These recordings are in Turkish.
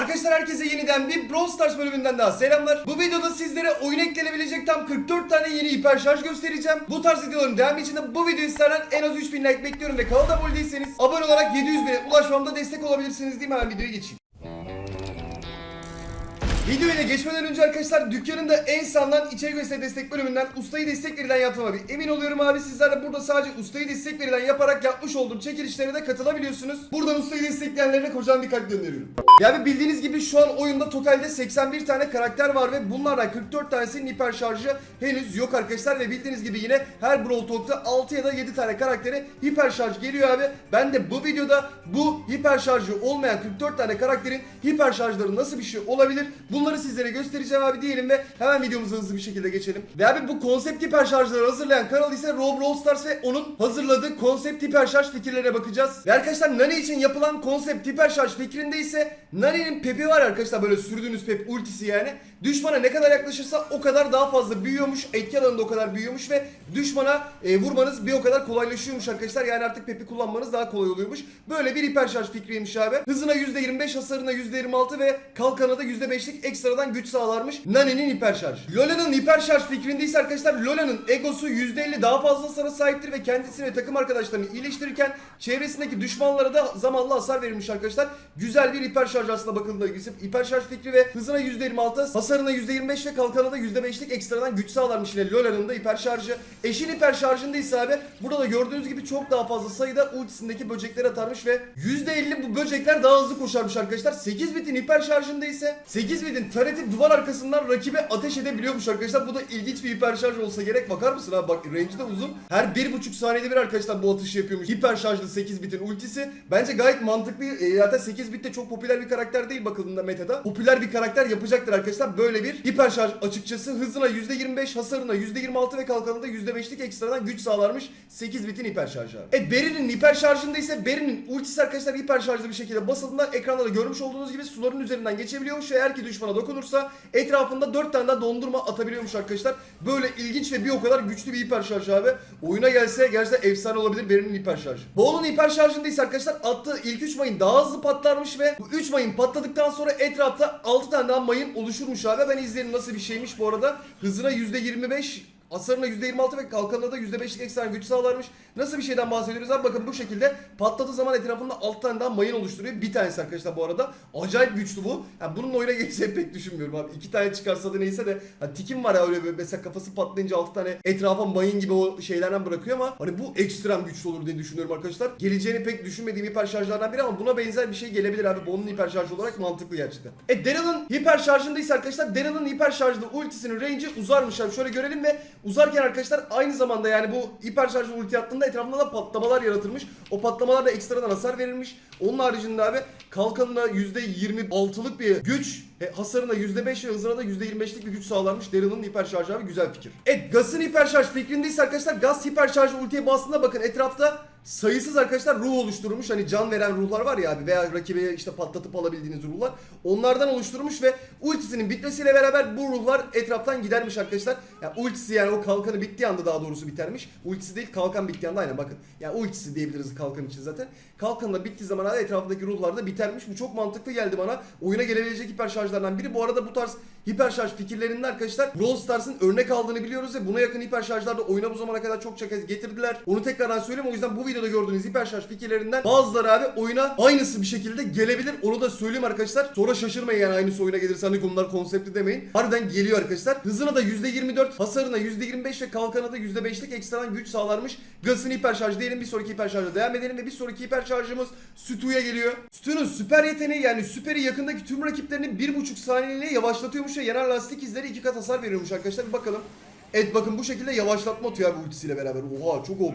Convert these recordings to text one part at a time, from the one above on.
Arkadaşlar herkese yeniden bir Brawl Stars bölümünden daha selamlar. Bu videoda sizlere oyun eklenebilecek tam 44 tane yeni hiper şarj göstereceğim. Bu tarz videoların devamı için de bu videoyu istenen en az 3000 like bekliyorum ve kanala abone değilseniz abone olarak 700 bine ulaşmamda destek olabilirsiniz değil mi? Hemen videoya geçeyim. Videoya geçmeden önce arkadaşlar dükkanında en sağlam içerik ve destek bölümünden ustayı destek verilen yaptığıma bir emin oluyorum abi. Sizler de burada sadece ustayı destek verilen yaparak yapmış olduğum çekilişlere de katılabiliyorsunuz. Buradan ustayı destekleyenlerine kocaman bir kalp gönderiyorum. Yani bildiğiniz gibi şu an oyunda totalde 81 tane karakter var ve bunlardan 44 tanesinin hiper şarjı henüz yok arkadaşlar ve bildiğiniz gibi yine her Brawl Talk'ta 6 ya da 7 tane karaktere hiper şarj geliyor abi. Ben de bu videoda bu hiper şarjı olmayan 44 tane karakterin hiper şarjları nasıl bir şey olabilir? Bunları sizlere göstereceğim abi diyelim ve hemen videomuza hızlı bir şekilde geçelim. Ve abi bu konsept hiper şarjları hazırlayan kanal ise Rob Stars ve onun hazırladığı konsept hiper şarj fikirlerine bakacağız. Ve arkadaşlar Nani için yapılan konsept hiper şarj fikrinde ise Nani'nin pepi var arkadaşlar böyle sürdüğünüz pep ultisi yani. Düşmana ne kadar yaklaşırsa o kadar daha fazla büyüyormuş. Etki alanında o kadar büyüyormuş ve düşmana e, vurmanız bir o kadar kolaylaşıyormuş arkadaşlar. Yani artık pepi kullanmanız daha kolay oluyormuş. Böyle bir hiper şarj fikriymiş abi. Hızına %25, hasarına %26 ve kalkana da %5'lik ekstradan güç sağlarmış. Nani'nin hiper şarj. Lola'nın hiper şarj fikrinde ise arkadaşlar Lola'nın egosu %50 daha fazla hasara sahiptir ve kendisini ve takım arkadaşlarını iyileştirirken çevresindeki düşmanlara da zamanla hasar verilmiş arkadaşlar. Güzel bir hiper şarj aslında bakıldığında gizip hiper şarj fikri ve hızına %26, hasarına %25 ve kalkanına da %5'lik ekstradan güç sağlarmış yine Lola'nın da hiper şarjı. Eşin hiper şarjında ise abi burada da gördüğünüz gibi çok daha fazla sayıda ultisindeki böcekleri atarmış ve %50 bu böcekler daha hızlı koşarmış arkadaşlar. 8 bitin hiper şarjında ise 8 bitin tareti duvar arkasından rakibe ateş edebiliyormuş arkadaşlar. Bu da ilginç bir hiper şarj olsa gerek. Bakar mısın abi bak range de uzun. Her 1.5 saniyede bir arkadaşlar bu atışı yapıyormuş. Hiper şarjlı 8 bitin ultisi. Bence gayet mantıklı. E, zaten 8 bit de çok popüler bir karakter değil bakıldığında metada. Popüler bir karakter yapacaktır arkadaşlar. Böyle bir hiper şarj açıkçası hızına %25, hasarına %26 ve kalkanında %5'lik ekstradan güç sağlarmış 8 bitin hiper şarjı. Evet Barry'nin hiper şarjında ise Barry'nin ultisi arkadaşlar hiper şarjlı bir şekilde basıldığında ekranda da görmüş olduğunuz gibi suların üzerinden geçebiliyormuş ve eğer ki düşmana dokunursa etrafında 4 tane daha dondurma atabiliyormuş arkadaşlar. Böyle ilginç ve bir o kadar güçlü bir hiper şarj abi. Oyuna gelse gerçekten efsane olabilir Barry'nin hiper şarjı. Bowl'un hiper şarjında ise arkadaşlar attığı ilk 3 mayın daha hızlı patlarmış ve bu 3 mayın patladıktan sonra etrafta 6 tane daha mayın oluşurmuş abi. Ben izleyelim nasıl bir şeymiş bu arada. Hızına %25 Hasarına %26 ve kalkanına da %5'lik ekstra güç sağlarmış. Nasıl bir şeyden bahsediyoruz abi? Bakın bu şekilde patladığı zaman etrafında 6 tane daha mayın oluşturuyor. Bir tanesi arkadaşlar bu arada. Acayip güçlü bu. Yani bunun oyuna geçeceğini pek düşünmüyorum abi. İki tane çıkarsa da neyse de. Hani tikim var ya öyle bir mesela kafası patlayınca 6 tane etrafa mayın gibi o şeylerden bırakıyor ama hani bu ekstrem güçlü olur diye düşünüyorum arkadaşlar. Geleceğini pek düşünmediğim hiper şarjlardan biri ama buna benzer bir şey gelebilir abi. Bonun hiper şarjı olarak mantıklı gerçekten. E Daryl'ın hiper şarjında ise arkadaşlar Daryl'ın hiper şarjlı ultisinin range'i uzarmış abi. Şöyle görelim ve uzarken arkadaşlar aynı zamanda yani bu hiper şarjlı ulti attığında etrafında da patlamalar yaratılmış. O patlamalar da ekstradan hasar verilmiş. Onun haricinde abi kalkanına %26'lık bir güç e, hasarına %5 ve hızına da %25'lik bir güç sağlanmış. Daryl'ın hiper şarjı abi güzel fikir. Evet Gas'ın hiper şarj fikrindeyse arkadaşlar Gas hiper şarjı ultiye bastığında bakın etrafta sayısız arkadaşlar ruh oluşturmuş. Hani can veren ruhlar var ya abi veya rakibe işte patlatıp alabildiğiniz ruhlar. Onlardan oluşturmuş ve ultisinin bitmesiyle beraber bu ruhlar etraftan gidermiş arkadaşlar. Yani ultisi yani o kalkanı bittiği anda daha doğrusu bitermiş. Ultisi değil kalkan bittiği anda aynen bakın. Yani ultisi diyebiliriz kalkan için zaten. Kalkan da bittiği zaman abi etrafındaki ruhlar da bitermiş. Bu çok mantıklı geldi bana. Oyuna gelebilecek hiper şarjlardan biri. Bu arada bu tarz hiper şarj fikirlerinde arkadaşlar Brawl Stars'ın örnek aldığını biliyoruz ve buna yakın hiper şarjlar da oyuna bu zamana kadar çokça kez getirdiler. Onu tekrardan söyleyeyim. O yüzden bu videoda gördüğünüz hiper şarj fikirlerinden bazıları abi oyuna aynısı bir şekilde gelebilir. Onu da söyleyeyim arkadaşlar. Sonra şaşırmayın yani aynısı oyuna gelirse hani bunlar konsepti demeyin. Harbiden geliyor arkadaşlar. Hızına da %24, hasarına %25 ve kalkana da %5'lik ekstradan güç sağlarmış. Gas'ın hiper şarjı diyelim. Bir sonraki hiper şarja devam edelim ve bir sonraki hiper şarjımız Stu'ya geliyor. Stu'nun süper yeteneği yani süperi yakındaki tüm rakiplerini 1.5 saniyeliğine yavaşlatıyormuş ve yanan lastik izleri iki kat hasar veriyormuş arkadaşlar. Bir bakalım. Evet bakın bu şekilde yavaşlatma atıyor abi ultisiyle beraber. Oha çok OP.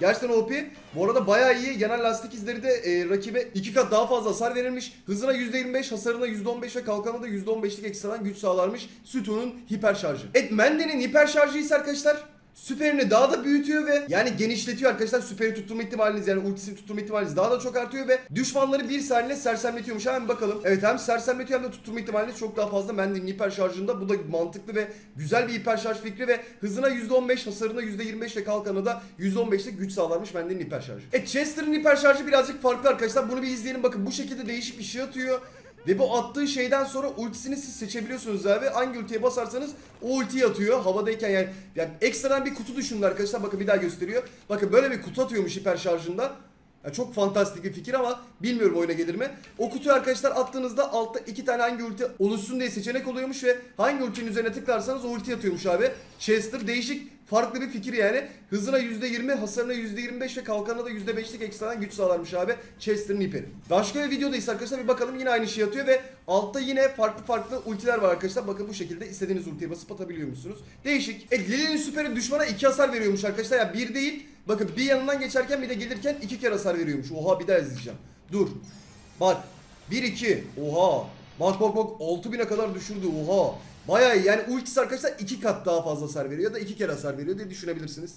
Gerçekten OP. Bu arada bayağı iyi. Yanan lastik izleri de e, rakibe iki kat daha fazla hasar verilmiş. Hızına %25, hasarına %15 ve kalkanına da %15'lik ekstradan güç sağlarmış. Sütun'un hiper şarjı. Evet Mende'nin hiper şarjı ise arkadaşlar Süperini daha da büyütüyor ve yani genişletiyor arkadaşlar. Süperi tutturma ihtimaliniz yani ultisini tutturma ihtimaliniz daha da çok artıyor ve düşmanları bir saniye sersemletiyormuş. Hemen bakalım. Evet hem sersemletiyor hem de tutturma ihtimaliniz çok daha fazla. Mende'nin hiper şarjında bu da mantıklı ve güzel bir hiper şarj fikri ve hızına %15, hasarına %25 ve kalkanına da %15'lik güç sağlarmış Mende'nin hiper şarjı. E Chester'ın hiper şarjı birazcık farklı arkadaşlar. Bunu bir izleyelim bakın bu şekilde değişik bir şey atıyor. Ve bu attığı şeyden sonra ultisini siz seçebiliyorsunuz abi. Hangi ultiye basarsanız o ultiyi atıyor havadayken yani. yani ekstradan bir kutu düşünün arkadaşlar. Bakın bir daha gösteriyor. Bakın böyle bir kutu atıyormuş hiper şarjında. Ya çok fantastik bir fikir ama bilmiyorum oyuna gelir mi. O kutuyu arkadaşlar attığınızda altta iki tane hangi ulti oluşsun diye seçenek oluyormuş ve hangi ultinin üzerine tıklarsanız o ulti atıyormuş abi. Chester değişik farklı bir fikir yani. Hızına %20, hasarına %25 ve kalkanına da %5'lik ekstradan güç sağlarmış abi. Chester'ın iperi. Başka bir videodayız arkadaşlar bir bakalım yine aynı şey atıyor ve altta yine farklı farklı ultiler var arkadaşlar. Bakın bu şekilde istediğiniz ultiye basıp atabiliyor musunuz? Değişik. E Lily'nin süperi düşmana 2 hasar veriyormuş arkadaşlar. Ya yani bir değil. Bakın bir yanından geçerken bir de gelirken iki kere hasar veriyormuş. Oha bir daha izleyeceğim. Dur. Bak. 1-2. Oha. Bak bak bak 6000'e kadar düşürdü. Oha. Bayağı. Yani ultisi arkadaşlar iki kat daha fazla hasar veriyor ya da iki kere hasar veriyor diye düşünebilirsiniz.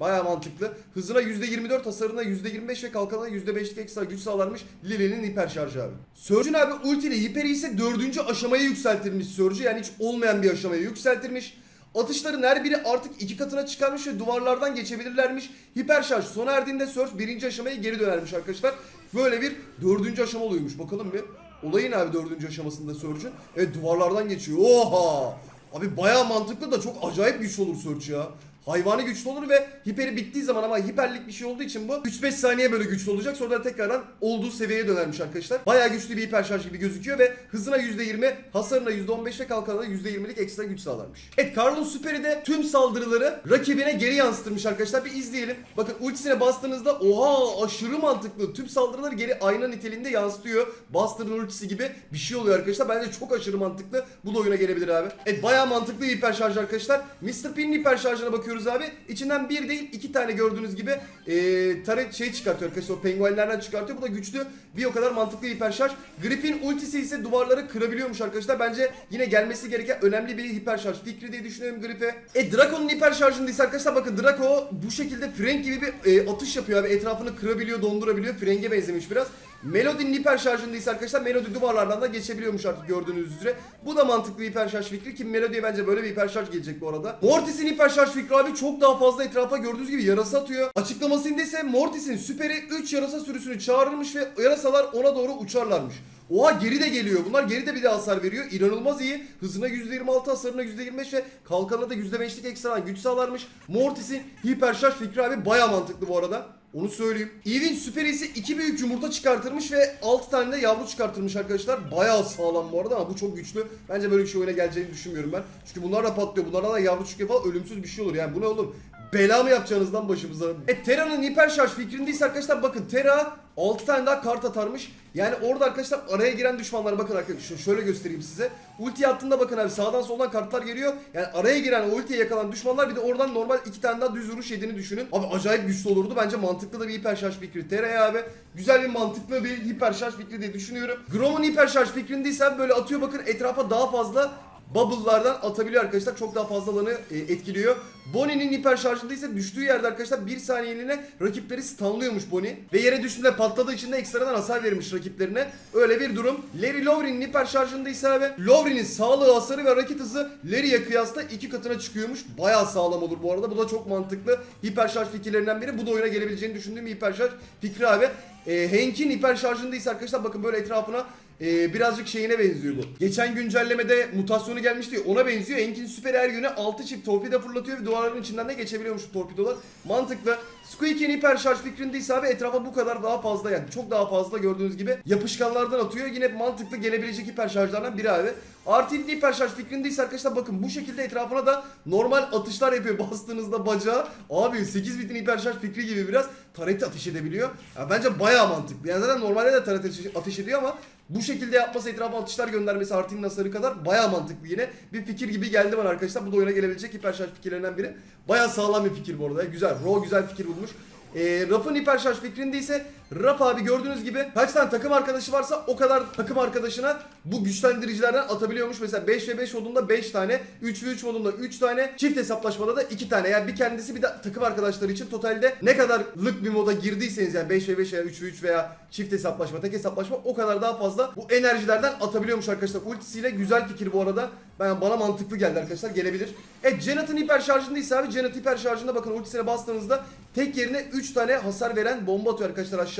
Bayağı mantıklı. Hızına %24, hasarına %25 ve kalkanına %5'lik ekstra güç sağlarmış Lily'nin hiper şarjı abi. Surge'ün abi ultiyle hiperi ise dördüncü aşamaya yükseltirmiş Surge'ü. Yani hiç olmayan bir aşamaya yükseltirmiş. Atışların her biri artık iki katına çıkarmış ve duvarlardan geçebilirlermiş. Hiper şarj sona erdiğinde Surge birinci aşamaya geri dönermiş arkadaşlar. Böyle bir dördüncü aşama oluyormuş. Bakalım bir. Olayın abi dördüncü aşamasında Surge'ün. Evet duvarlardan geçiyor. Oha! Abi bayağı mantıklı da çok acayip güçlü olur Surge ya. Hayvani güçlü olur ve hiperi bittiği zaman ama hiperlik bir şey olduğu için bu 3-5 saniye böyle güçlü olacak. Sonra da tekrardan olduğu seviyeye dönermiş arkadaşlar. Bayağı güçlü bir hiper şarj gibi gözüküyor ve hızına %20, hasarına %15 ve kalkanına %20'lik ekstra güç sağlarmış. Evet Carlos Süperi de tüm saldırıları rakibine geri yansıtırmış arkadaşlar. Bir izleyelim. Bakın ultisine bastığınızda oha aşırı mantıklı. Tüm saldırıları geri ayna niteliğinde yansıtıyor. Buster'ın ultisi gibi bir şey oluyor arkadaşlar. Bence çok aşırı mantıklı. Bu da oyuna gelebilir abi. Evet bayağı mantıklı bir hiper şarj arkadaşlar. Mr. Pin'in hiper şarjına bakıyoruz abi. İçinden bir değil iki tane gördüğünüz gibi ee, taret şey çıkartıyor arkadaşlar. O penguenlerden çıkartıyor. Bu da güçlü. Bir o kadar mantıklı hiper şarj. Griffin ultisi ise duvarları kırabiliyormuş arkadaşlar. Bence yine gelmesi gereken önemli bir hiper şarj fikri diye düşünüyorum Griff'e. E Draco'nun hiper şarjında ise arkadaşlar bakın Draco bu şekilde Frank gibi bir e, atış yapıyor abi. Etrafını kırabiliyor, dondurabiliyor. Frank'e benzemiş biraz. Melody'nin hiper şarjında ise arkadaşlar Melody duvarlardan da geçebiliyormuş artık gördüğünüz üzere. Bu da mantıklı hiper şarj fikri ki Melody'ye bence böyle bir hiper şarj gelecek bu arada. Mortis'in hiper şarj fikri abi çok daha fazla etrafa gördüğünüz gibi yarasa atıyor. Açıklamasında ise Mortis'in süperi 3 yarasa sürüsünü çağırırmış ve yarasalar ona doğru uçarlarmış. Oha geri de geliyor. Bunlar geri de bir de hasar veriyor. İnanılmaz iyi. Hızına %26, hasarına %25 ve kalkanına da %5'lik ekstra güç sağlarmış. Mortis'in hiper şarj fikri abi baya mantıklı bu arada. Onu söyleyeyim. Eve'in süperi ise iki büyük yumurta çıkartırmış ve 6 tane de yavru çıkartırmış arkadaşlar. Bayağı sağlam bu arada ama bu çok güçlü. Bence böyle bir şey oyuna geleceğini düşünmüyorum ben. Çünkü bunlar da patlıyor. Bunlardan da yavru çıkıyor falan ölümsüz bir şey olur. Yani bu ne oğlum? Bela mı yapacağınızdan başımıza? E Terra'nın hiper şarj fikrindeyse arkadaşlar bakın Terra 6 tane daha kart atarmış. Yani orada arkadaşlar araya giren düşmanlara bakın arkadaşlar şöyle göstereyim size. Ulti attığında bakın abi sağdan soldan kartlar geliyor. Yani araya giren o ultiye yakalan düşmanlar bir de oradan normal iki tane daha düz vuruş yediğini düşünün. Abi acayip güçlü olurdu. Bence mantıklı da bir hiper şarj fikri. Terra'ya abi güzel bir mantıklı bir hiper şarj fikri diye düşünüyorum. Grom'un hiper şarj fikrindeyse böyle atıyor bakın etrafa daha fazla bubble'lardan atabiliyor arkadaşlar. Çok daha fazla alanı e, etkiliyor. Bonnie'nin hiper şarjında ise düştüğü yerde arkadaşlar bir saniyeliğine rakipleri stunlıyormuş Bonnie. Ve yere düştüğünde patladığı için de ekstradan hasar vermiş rakiplerine. Öyle bir durum. Larry Lowry'nin hiper şarjında ise abi Lowry'nin sağlığı, hasarı ve hareket hızı Larry'ye kıyasla iki katına çıkıyormuş. Bayağı sağlam olur bu arada. Bu da çok mantıklı. Hiper şarj fikirlerinden biri. Bu da oyuna gelebileceğini düşündüğüm hiper şarj fikri abi. E, Hank'in hiper şarjında ise arkadaşlar bakın böyle etrafına ee, birazcık şeyine benziyor bu. Geçen güncellemede mutasyonu gelmişti ya, ona benziyor. Enk'in süper her güne 6 çift torpido fırlatıyor ve duvarların içinden de geçebiliyormuş bu torpidolar. Mantıklı. Squeaky'nin hiper şarj fikrindeyse abi etrafa bu kadar daha fazla yani çok daha fazla gördüğünüz gibi yapışkanlardan atıyor. Yine mantıklı gelebilecek hiper şarjlardan biri abi. Artille'nin hiper şarj fikrindeyse arkadaşlar bakın bu şekilde etrafına da normal atışlar yapıyor bastığınızda bacağı. Abi 8 bitin hiper şarj fikri gibi biraz tareti ateş edebiliyor. Ya bence bayağı mantıklı. Yani zaten normalde de taret ateş ediyor ama bu şekilde yapması etrafa atışlar göndermesi Artin'in hasarı kadar baya mantıklı yine. Bir fikir gibi geldi bana arkadaşlar. Bu da oyuna gelebilecek hiper şarj fikirlerinden biri. Baya sağlam bir fikir bu arada. Güzel. Ro güzel fikir bulmuş. E, Raf'ın hiper şarj fikrinde ise Raf abi gördüğünüz gibi kaç tane takım arkadaşı varsa o kadar takım arkadaşına bu güçlendiricilerden atabiliyormuş. Mesela 5 ve 5 modunda 5 tane, 3 ve 3 modunda 3 tane, çift hesaplaşmada da 2 tane. Yani bir kendisi bir de takım arkadaşları için totalde ne kadarlık bir moda girdiyseniz yani 5 ve 5 veya 3 ve 3 veya çift hesaplaşma, tek hesaplaşma o kadar daha fazla bu enerjilerden atabiliyormuş arkadaşlar. Ultisiyle güzel fikir bu arada. Ben bana mantıklı geldi arkadaşlar. Gelebilir. Evet Janet'ın hiper şarjında ise abi Janet hiper şarjında bakın ultisine bastığınızda tek yerine 3 tane hasar veren bomba atıyor arkadaşlar aşağı.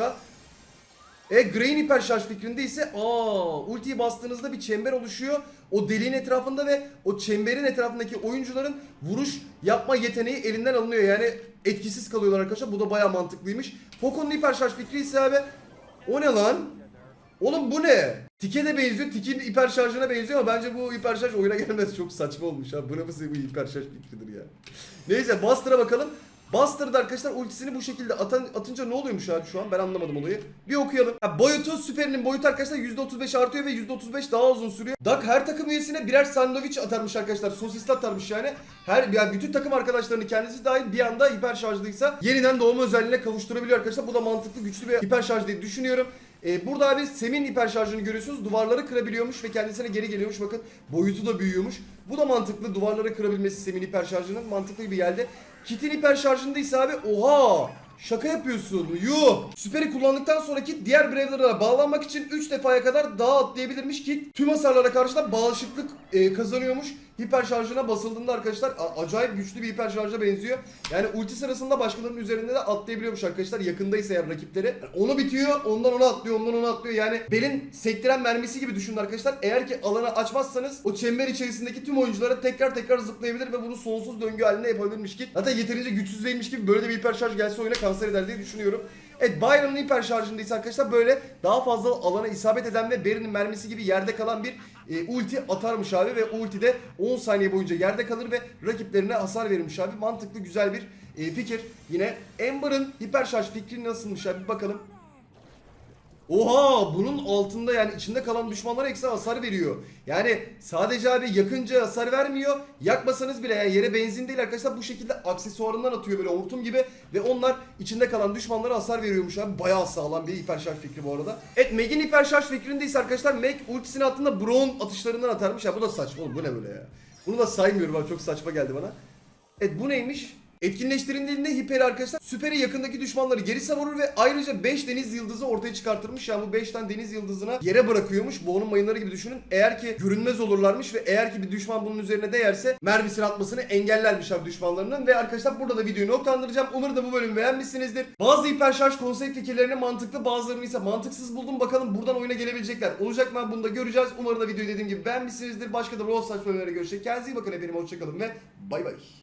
E Gray'in hiper şarj fikrinde ise aa ultiyi bastığınızda bir çember oluşuyor. O deliğin etrafında ve o çemberin etrafındaki oyuncuların vuruş yapma yeteneği elinden alınıyor. Yani etkisiz kalıyorlar arkadaşlar. Bu da baya mantıklıymış. Poco'nun hiper şarj fikri ise abi o ne lan? Oğlum bu ne? Tike de benziyor. Tikin hiper şarjına benziyor ama bence bu hiper şarj oyuna gelmez. Çok saçma olmuş ha. Bu nasıl bu hiper şarj fikridir ya. Neyse Buster'a bakalım. Buster'da arkadaşlar ultisini bu şekilde atan, atınca ne oluyormuş abi şu an ben anlamadım olayı. Bir okuyalım. Ha, boyutu süperinin boyutu arkadaşlar %35 artıyor ve %35 daha uzun sürüyor. Duck her takım üyesine birer sandviç atarmış arkadaşlar. Sosisli atarmış yani. Her yani bütün takım arkadaşlarını kendisi dahil bir anda hiper şarjlıysa yeniden doğma özelliğine kavuşturabiliyor arkadaşlar. Bu da mantıklı güçlü bir hiper şarj diye düşünüyorum. Ee, burada abi Sem'in hiper şarjını görüyorsunuz. Duvarları kırabiliyormuş ve kendisine geri geliyormuş. Bakın boyutu da büyüyormuş. Bu da mantıklı. Duvarları kırabilmesi Sem'in hiper şarjının mantıklı bir geldi. Kit'in hiper şarjında ise abi oha Şaka yapıyorsun. Yuh. Süperi kullandıktan sonra Kit diğer Brawler'lara bağlanmak için 3 defaya kadar daha atlayabilirmiş. Kit tüm hasarlara karşı da bağışıklık e, kazanıyormuş. Hiper şarjına basıldığında arkadaşlar acayip güçlü bir hiper şarja benziyor. Yani ulti sırasında başkalarının üzerinde de atlayabiliyormuş arkadaşlar. Yakındaysa eğer rakipleri. Yani onu bitiyor, ondan ona atlıyor, ondan ona atlıyor. Yani belin sektiren mermisi gibi düşünün arkadaşlar. Eğer ki alanı açmazsanız o çember içerisindeki tüm oyunculara tekrar tekrar zıplayabilir ve bunu sonsuz döngü halinde yapabilirmiş ki. Zaten yeterince güçsüz değilmiş gibi böyle de bir hiper şarj gelse oyuna kanser eder diye düşünüyorum. Evet Byron'ın hiper şarjında ise arkadaşlar böyle daha fazla alana isabet eden ve Barry'nin mermisi gibi yerde kalan bir e, ulti atarmış abi ve ulti de 10 saniye boyunca yerde kalır ve rakiplerine hasar verirmiş abi. Mantıklı güzel bir e, fikir. Yine Amber'ın hiper şarj fikri nasılmış abi bakalım. Oha bunun altında yani içinde kalan düşmanlara ekstra hasar veriyor. Yani sadece abi yakınca hasar vermiyor. Yakmasanız bile yani yere benzin değil arkadaşlar bu şekilde aksesuarından atıyor böyle hortum gibi. Ve onlar içinde kalan düşmanlara hasar veriyormuş abi. Bayağı sağlam bir hiper şarj fikri bu arada. Evet Meg'in hiper şarj fikrinde ise arkadaşlar Meg ultisini attığında Braun atışlarından atarmış. Ya bu da saçma oğlum bu ne böyle ya. Bunu da saymıyorum abi çok saçma geldi bana. Evet bu neymiş? Etkinleştirildiğinde hiper arkadaşlar süperi yakındaki düşmanları geri savurur ve ayrıca 5 deniz yıldızı ortaya çıkartırmış. Yani bu 5 tane deniz yıldızına yere bırakıyormuş. Bu onun mayınları gibi düşünün. Eğer ki görünmez olurlarmış ve eğer ki bir düşman bunun üzerine değerse mermisini atmasını engellermiş abi düşmanlarının. Ve arkadaşlar burada da videoyu noktalandıracağım. Umarım da bu bölümü beğenmişsinizdir. Bazı hiper şarj konsept fikirlerini mantıklı bazılarını ise mantıksız buldum. Bakalım buradan oyuna gelebilecekler. Olacak mı bunu da göreceğiz. Umarım da videoyu dediğim gibi beğenmişsinizdir. Başka da Brawl Stars bölümlerine görüşecek. Kendinize iyi bakın efendim. Hoşçakalın ve bay bay.